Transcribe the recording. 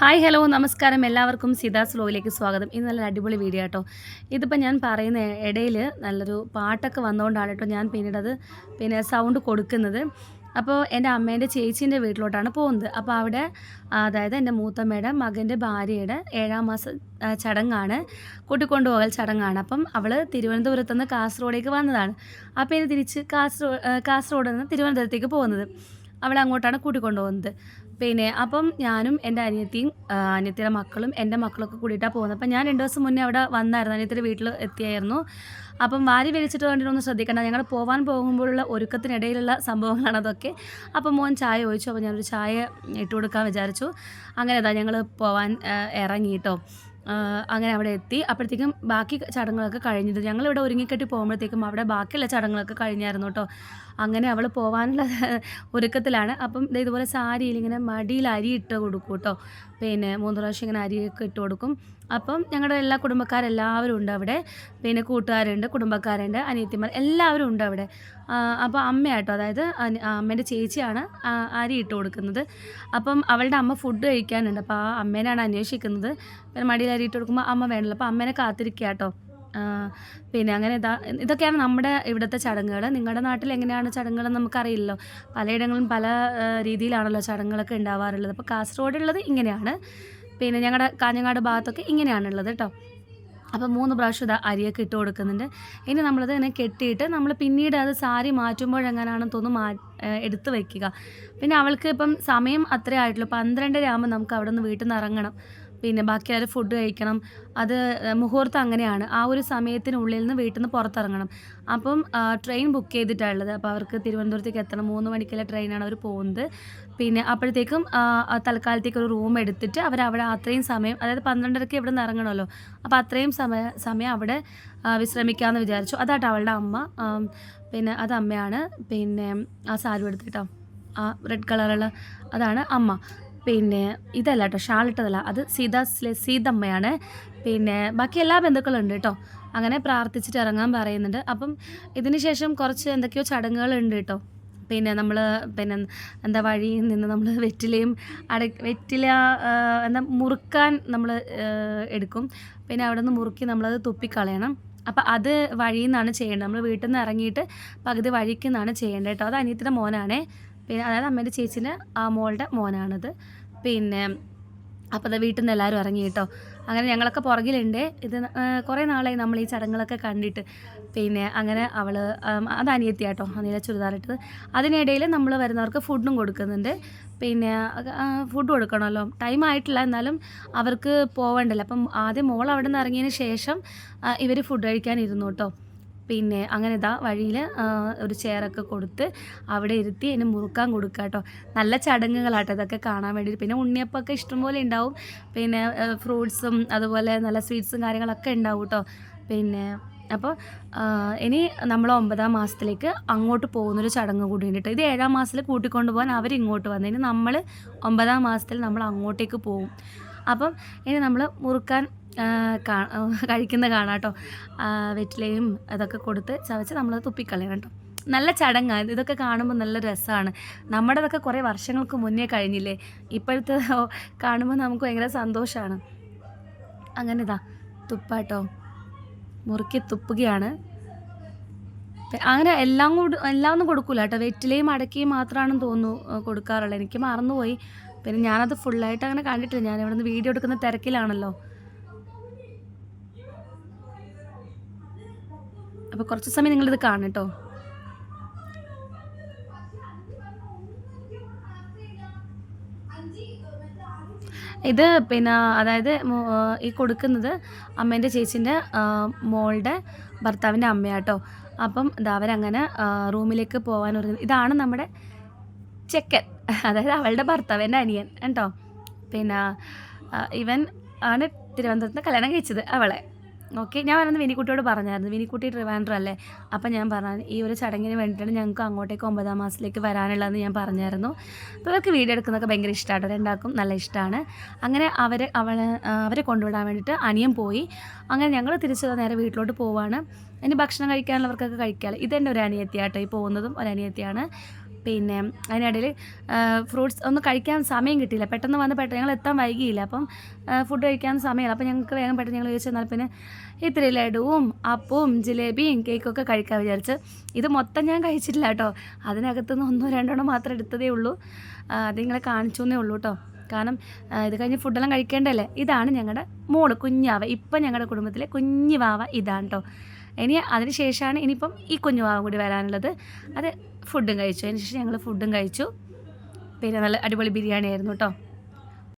Hi hello നമസ്കാരം. എല്ലാവർക്കും സീതാസ് ലോയിലേക്ക് സ്വാഗതം. ഇന്ന് നല്ല അടിപൊളി വീഡിയോ കേട്ടോ. ഇതിപ്പോൾ ഞാൻ പറയുന്ന ഇടയിൽ നല്ലൊരു പാട്ടൊക്കെ വന്നുകൊണ്ടാണ് കേട്ടോ ഞാൻ പിന്നീട് അത് പിന്നെ സൗണ്ട് കൊടുക്കുന്നത്. അപ്പോൾ എന്റെ അമ്മേന്റെ ചേച്ചീന്റെ വീട്ടിലോട്ടാണ് പോകുന്നത്. അപ്പോൾ അവിടെ അതായത് എന്റെ മൂത്തമ്മയുടെ മകന്റെ ഭാര്യയുടെ ഏഴാം മാസ ചടങ്ങാണ്. കൂട്ടിക്കൊണ്ടുപോകൽ ചടങ്ങാണ്. അപ്പം അവൾ തിരുവനന്തപുരത്ത് നിന്ന് കാസർഗോഡേക്ക് വന്നതാണ്. അപ്പോൾ ഇനി തിരിച്ച് കാസർഗോഡ് കാസർഗോഡ് നിന്ന് തിരുവനന്തപുരത്തേക്ക് പോകുന്നത്. അവളെ അങ്ങോട്ടാണ് കൂട്ടിക്കൊണ്ടുപോകുന്നത് പിന്നെ അപ്പം ഞാനും എന്റെ അനിയത്തിയും അനിയത്തിയുടെ മക്കളും എന്റെ മക്കളൊക്കെ കൂടിയിട്ടാണ് പോകുന്നത്. അപ്പം ഞാൻ രണ്ട് ദിവസം മുന്നേ അവിടെ വന്നായിരുന്നു. അനിയത്തിയുടെ വീട്ടിൽ എത്തിയായിരുന്നു. അപ്പം വാരി വലിച്ചിട്ട് കണ്ടിട്ടൊന്നും ശ്രദ്ധിക്കണ്ട. ഞങ്ങൾ പോകാൻ പോകുമ്പോഴുള്ള ഒരുക്കത്തിനിടയിലുള്ള സംഭവങ്ങളാണ് അതൊക്കെ. അപ്പം മോൻ ചായ ചോദിച്ചു. അപ്പോൾ ഞാനൊരു ചായ ഇട്ട് കൊടുക്കാൻ വിചാരിച്ചു. അങ്ങനെ അതാ ഞങ്ങൾ പോവാൻ ഇറങ്ങിയിട്ടോ. അങ്ങനെ അവിടെ എത്തി. അപ്പോഴത്തേക്കും ബാക്കി ചടങ്ങുകളൊക്കെ ഞങ്ങൾ ഞങ്ങളിവിടെ ഒരുങ്ങിക്കെട്ടി പോകുമ്പോഴത്തേക്കും അവിടെ ബാക്കിയുള്ള ചടങ്ങുകളൊക്കെ കഴിഞ്ഞായിരുന്നു കേട്ടോ. അങ്ങനെ അവൾ പോകാനുള്ള ഒരുക്കത്തിലാണ്. അപ്പം ഇതുപോലെ സാരിയിൽ ഇങ്ങനെ മടിയിൽ അരി ഇട്ട് കൊടുക്കും കേട്ടോ. പിന്നെ മൂന്ന് പ്രാവശ്യം ഇങ്ങനെ അരിയൊക്കെ ഇട്ട് കൊടുക്കും. അപ്പം ഞങ്ങളുടെ എല്ലാ കുടുംബക്കാരെല്ലാവരും ഉണ്ട് അവിടെ. പിന്നെ കൂട്ടുകാരുണ്ട് കുടുംബക്കാരുണ്ട് അനിയത്തിമാർ എല്ലാവരും ഉണ്ട് അവിടെ. അപ്പോൾ അമ്മയാട്ടോ അതായത് അമ്മേന്റെ ചേച്ചിയാണ് അരി ഇട്ട് കൊടുക്കുന്നത്. അപ്പം അവളുടെ അമ്മ ഫുഡ് കഴിക്കാനുണ്ട്. അപ്പോൾ ആ അമ്മേനാണ് അന്വേഷിക്കുന്നത്. പിന്നെ മടിയിൽ ഇട്ട് കൊടുക്കുമ്പോൾ അമ്മ വേണമല്ലോ അപ്പോൾ അമ്മേനെ കാത്തിരിക്കുക കേട്ടോ. പിന്നെ അങ്ങനെ ഇതാ ഇതൊക്കെയാണ് നമ്മുടെ ഇവിടുത്തെ ചടങ്ങുകൾ നിങ്ങളുടെ നാട്ടിൽ എങ്ങനെയാണ് ചടങ്ങുകൾ നമുക്കറിയില്ലല്ലോ. പലയിടങ്ങളിലും പല രീതിയിലാണല്ലോ ചടങ്ങുകളൊക്കെ ഉണ്ടാവാറുള്ളത്. അപ്പോൾ കാസർഗോഡുള്ളത് ഇങ്ങനെയാണ്. പിന്നെ ഞങ്ങളുടെ കാഞ്ഞങ്ങാട് ഭാഗത്തൊക്കെ ഇങ്ങനെയാണുള്ളത് കേട്ടോ. അപ്പോൾ മൂന്ന് പ്രാവശ്യം ഇതാ അരിയൊക്കെ ഇട്ട് കൊടുക്കുന്നുണ്ട്. ഇനി നമ്മളത് ഇങ്ങനെ കെട്ടിയിട്ട് നമ്മൾ പിന്നീട് അത് സാരി മാറ്റുമ്പോഴെങ്ങനാണെന്ന് തോന്നുന്നു മാ എടുത്ത് വയ്ക്കുക പിന്നെ അവൾക്ക് ഇപ്പം സമയം അത്രേ ആയിട്ടുള്ളൂ. പന്ത്രണ്ടര ആകുമ്പോൾ നമുക്ക് അവിടെ നിന്ന് വീട്ടിൽ നിന്ന് ഇറങ്ങണം. പിന്നെ ബാക്കി അവർ ഫുഡ് കഴിക്കണം. അത് മുഹൂർത്തം അങ്ങനെയാണ്. ആ ഒരു സമയത്തിനുള്ളിൽ നിന്ന് വീട്ടിൽ നിന്ന് പുറത്തിറങ്ങണം. അപ്പം ട്രെയിൻ ബുക്ക് ചെയ്തിട്ടാണുള്ളത് അപ്പോൾ അവർക്ക് തിരുവനന്തപുരത്തേക്ക് എത്തണം. മൂന്ന് മണിക്കുള്ള ട്രെയിനാണ് അവർ പോകുന്നത് പിന്നെ അപ്പോഴത്തേക്കും തൽക്കാലത്തേക്ക് ഒരു റൂം എടുത്തിട്ട് അവർ അവിടെ അത്രയും സമയം അതായത് പന്ത്രണ്ടരയ്ക്ക് ഇവിടെ നിന്ന് ഇറങ്ങണമല്ലോ. അപ്പോൾ അത്രയും സമയ സമയം അവിടെ വിശ്രമിക്കാമെന്ന് വിചാരിച്ചു. അതാട്ടോ അവളുടെ അമ്മ. പിന്നെ അത് അമ്മയാണ്. പിന്നെ ആ സാരി എടുത്തിട്ടോ ആ റെഡ് കളറുള്ള അതാണ് അമ്മ. പിന്നെ ഇതല്ല കേട്ടോ ഷാൾ ഇട്ടതല്ല. അത് സീത സീതമ്മയാണ്. പിന്നെ ബാക്കി എല്ലാ ബന്ധുക്കളും ഉണ്ട് കേട്ടോ അങ്ങനെ പ്രാർത്ഥിച്ചിട്ട് ഇറങ്ങാൻ പറയുന്നുണ്ട്. അപ്പം ഇതിന് ശേഷം കുറച്ച് എന്തൊക്കെയോ ചടങ്ങുകളുണ്ട് കേട്ടോ പിന്നെ നമ്മൾ പിന്നെ എന്താ വഴിയിൽ നിന്ന് നമ്മൾ വെറ്റിലയും അട വെറ്റില എന്താ മുറുക്കാൻ നമ്മൾ എടുക്കും. പിന്നെ അവിടെ നിന്ന് മുറുക്കി നമ്മളത് തുപ്പിക്കളയണം. അപ്പം അത് വഴിയിൽ നിന്നാണ് ചെയ്യേണ്ടത്. നമ്മൾ വീട്ടിൽ നിന്ന് ഇറങ്ങിയിട്ട് പകുതി വഴിക്ക് നിന്നാണ് ചെയ്യേണ്ടത് കേട്ടോ അത് അനിയത്തിന്റെ മോനാണേ. പിന്നെ അതായത് അമ്മേന്റെ ചേച്ചീന്റെ ആ മോളുടെ മോനാണത്. പിന്നെ അപ്പോൾ അത് വീട്ടിൽ നിന്ന് എല്ലാവരും ഇറങ്ങി കേട്ടോ അങ്ങനെ ഞങ്ങളൊക്കെ പുറകിലുണ്ട്. ഇത് കുറേ നാളായി നമ്മൾ ഈ ചടങ്ങുകളൊക്കെ കണ്ടിട്ട്. പിന്നെ അങ്ങനെ അവൾ അത് അനിയത്തി കേട്ടോ അനില ചുരിദാറിട്ടത് അതിനിടയിൽ നമ്മൾ വരുന്നവർക്ക് ഫുഡും കൊടുക്കുന്നുണ്ട്. പിന്നെ ഫുഡ് കൊടുക്കണമല്ലോ ടൈം ആയിട്ടില്ല എന്നാലും അവർക്ക് പോവേണ്ടല്ലോ. അപ്പം ആദ്യം മോൾ അവിടെ നിന്ന് ഇറങ്ങിയതിന് ശേഷം ഇവർ ഫുഡ് കഴിക്കാനിരുന്നു കേട്ടോ പിന്നെ അങ്ങനെ ഇതാ വഴിയിൽ ഒരു ചെയറൊക്കെ കൊടുത്ത് അവിടെ ഇരുത്തി അതിന് മുറുക്കാൻ കൊടുക്കുക കേട്ടോ നല്ല ചടങ്ങുകളാട്ടോ ഇതൊക്കെ കാണാൻ വേണ്ടി പിന്നെ ഉണ്ണിയപ്പമൊക്കെ ഇഷ്ടംപോലെ ഉണ്ടാവും പിന്നെ ഫ്രൂട്ട്സും അതുപോലെ നല്ല സ്വീറ്റ്സും കാര്യങ്ങളൊക്കെ ഉണ്ടാവും കേട്ടോ പിന്നെ അപ്പോൾ ഇനി നമ്മൾ ഒമ്പതാം മാസത്തിലേക്ക് അങ്ങോട്ട് പോകുന്നൊരു ചടങ്ങ് കൂടി ഉണ്ട് ഇത് ഏഴാം മാസത്തിൽ കൂട്ടിക്കൊണ്ട് പോകാൻ അവർ ഇങ്ങോട്ട് വന്നു. ഇനി നമ്മൾ ഒമ്പതാം മാസത്തിൽ നമ്മൾ അങ്ങോട്ടേക്ക് പോകും അപ്പം ഇനി നമ്മൾ മുറുക്കാൻ കഴിക്കുന്ന കാണാം കേട്ടോ ആ, വെറ്റിലയും അതൊക്കെ കൊടുത്ത് ചവച്ച് നമ്മൾ തുപ്പിക്കളയണം കേട്ടോ. നല്ല ചടങ്ങാണ് ഇതൊക്കെ കാണുമ്പോൾ നല്ല രസമാണ് നമ്മുടെതൊക്കെ കുറേ വർഷങ്ങൾക്ക് മുന്നേ കഴിഞ്ഞില്ലേ? ഇപ്പോഴത്തെ കാണുമ്പോൾ നമുക്ക് ഭയങ്കര സന്തോഷമാണ് അങ്ങനെ ഇതാ തുപ്പാട്ടോ. മുറുക്കി തുപ്പുകയാണ്. അങ്ങനെ എല്ലാം കൂടി എല്ലാം ഒന്നും കൊടുക്കൂല കേട്ടോ. വെറ്റിലയും അടക്കയും മാത്രമാണെന്ന് തോന്നുന്നു കൊടുക്കാറുള്ളത്. എനിക്ക് മറന്നുപോയി. പിന്നെ ഞാനത് ഫുള്ളായിട്ട് അങ്ങനെ കണ്ടിട്ടില്ല. ഞാൻ ഇവിടെ നിന്ന് വീഡിയോ എടുക്കുന്ന തിരക്കിലാണല്ലോ. അപ്പോൾ കുറച്ച് സമയം നിങ്ങളിത് കാണും കേട്ടോ. ഇത് പിന്നെ അതായത് ഈ കൊടുക്കുന്നത് അമ്മേന്റെ ചേച്ചീന്റെ മോളുടെ ഭർത്താവിന്റെ അമ്മയാട്ടോ. അപ്പം അവരങ്ങനെ റൂമിലേക്ക് പോകാൻ ഒരുങ്ങുന്നു ഇതാണ് നമ്മുടെ ചെക്കൻ. അതായത് അവളുടെ ഭർത്താവിന്റെ അനിയൻ കേട്ടോ. പിന്നെ ഇവൻ ആണ് തിരുവനന്തപുരത്ത് കല്യാണം കഴിച്ചത് അവളെ. ഓക്കെ ഞാൻ പറയുന്നത് വിനിക്കുട്ടിയോട് പറഞ്ഞായിരുന്നു. വിനിക്കുട്ടി ട്രിവാൻഡ്രം അല്ലേ? അപ്പം ഞാൻ പറഞ്ഞു ഈ ഒരു ചടങ്ങിന് വേണ്ടിയിട്ടാണ് ഞങ്ങൾക്ക് അങ്ങോട്ടേക്ക് ഒമ്പതാം മാസത്തിലേക്ക് വരാനുള്ളതെന്ന് ഞാൻ പറഞ്ഞായിരുന്നു. അപ്പോൾ അവർക്ക് വീഡിയോ എടുക്കുന്നതൊക്കെ ഭയങ്കര ഇഷ്ടമാണ്. രണ്ടാൾക്കും നല്ല ഇഷ്ടമാണ്. അങ്ങനെ അവരെ അവൾ അവരെ കൊണ്ടുവിടാൻ വേണ്ടിയിട്ട് അനിയൻ പോയി. അങ്ങനെ ഞങ്ങൾ തിരിച്ചു നേരെ വീട്ടിലോട്ട് പോവാണ്. ഇനി ഭക്ഷണം കഴിക്കാനുള്ളവർക്കൊക്കെ കഴിക്കാമല്ലോ ഇതെന്റെ ഒരു അനിയത്തിയാട്ടോ ഈ പോകുന്നതും ഒരു അനിയത്തിയാണ് പിന്നെ അതിനിടയിൽ ഫ്രൂട്ട്സ് ഒന്നും കഴിക്കാൻ സമയം കിട്ടിയില്ല. പെട്ടെന്ന് വന്ന് പെട്ടെന്ന് ഞങ്ങൾ എത്താൻ വൈകിയില്ല. അപ്പം ഫുഡ് കഴിക്കാൻ സമയമില്ല. അപ്പം ഞങ്ങൾക്ക് വേഗം പെട്ടെന്ന് ഞങ്ങൾ ചോദിച്ചു എന്നാൽ പിന്നെ ഇത്തിരി ലഡുവും അപ്പവും ജിലേബിയും കേക്കൊക്കെ കഴിക്കാൻ വിചാരിച്ച്. ഇത് മൊത്തം ഞാൻ കഴിച്ചിട്ടില്ല കേട്ടോ. അതിനകത്തുനിന്ന് ഒന്നോ രണ്ടെണ്ണം മാത്രം എടുത്തതേ ഉള്ളൂ. അത് നിങ്ങളെ കാണിച്ചു എന്നേ ഉള്ളൂ കേട്ടോ. കാരണം ഇത് കഴിഞ്ഞ് ഫുഡെല്ലാം കഴിക്കേണ്ടല്ലേ ഇതാണ് ഞങ്ങളുടെ മോൾ കുഞ്ഞാവ ഇപ്പം ഞങ്ങളുടെ കുടുംബത്തിലെ കുഞ്ഞു വാവ ഇതാണ് കേട്ടോ ഇനി അതിന് ശേഷമാണ് ഇനിയിപ്പം ഈ കുഞ്ഞു വാവ കൂടി വരാനുള്ളത്. അത് ഫുഡും കഴിച്ചു. അതിന് ശേഷം ഞങ്ങൾ ഫുഡും കഴിച്ചു. പിന്നെ നല്ല അടിപൊളി ബിരിയാണി ആയിരുന്നു കേട്ടോ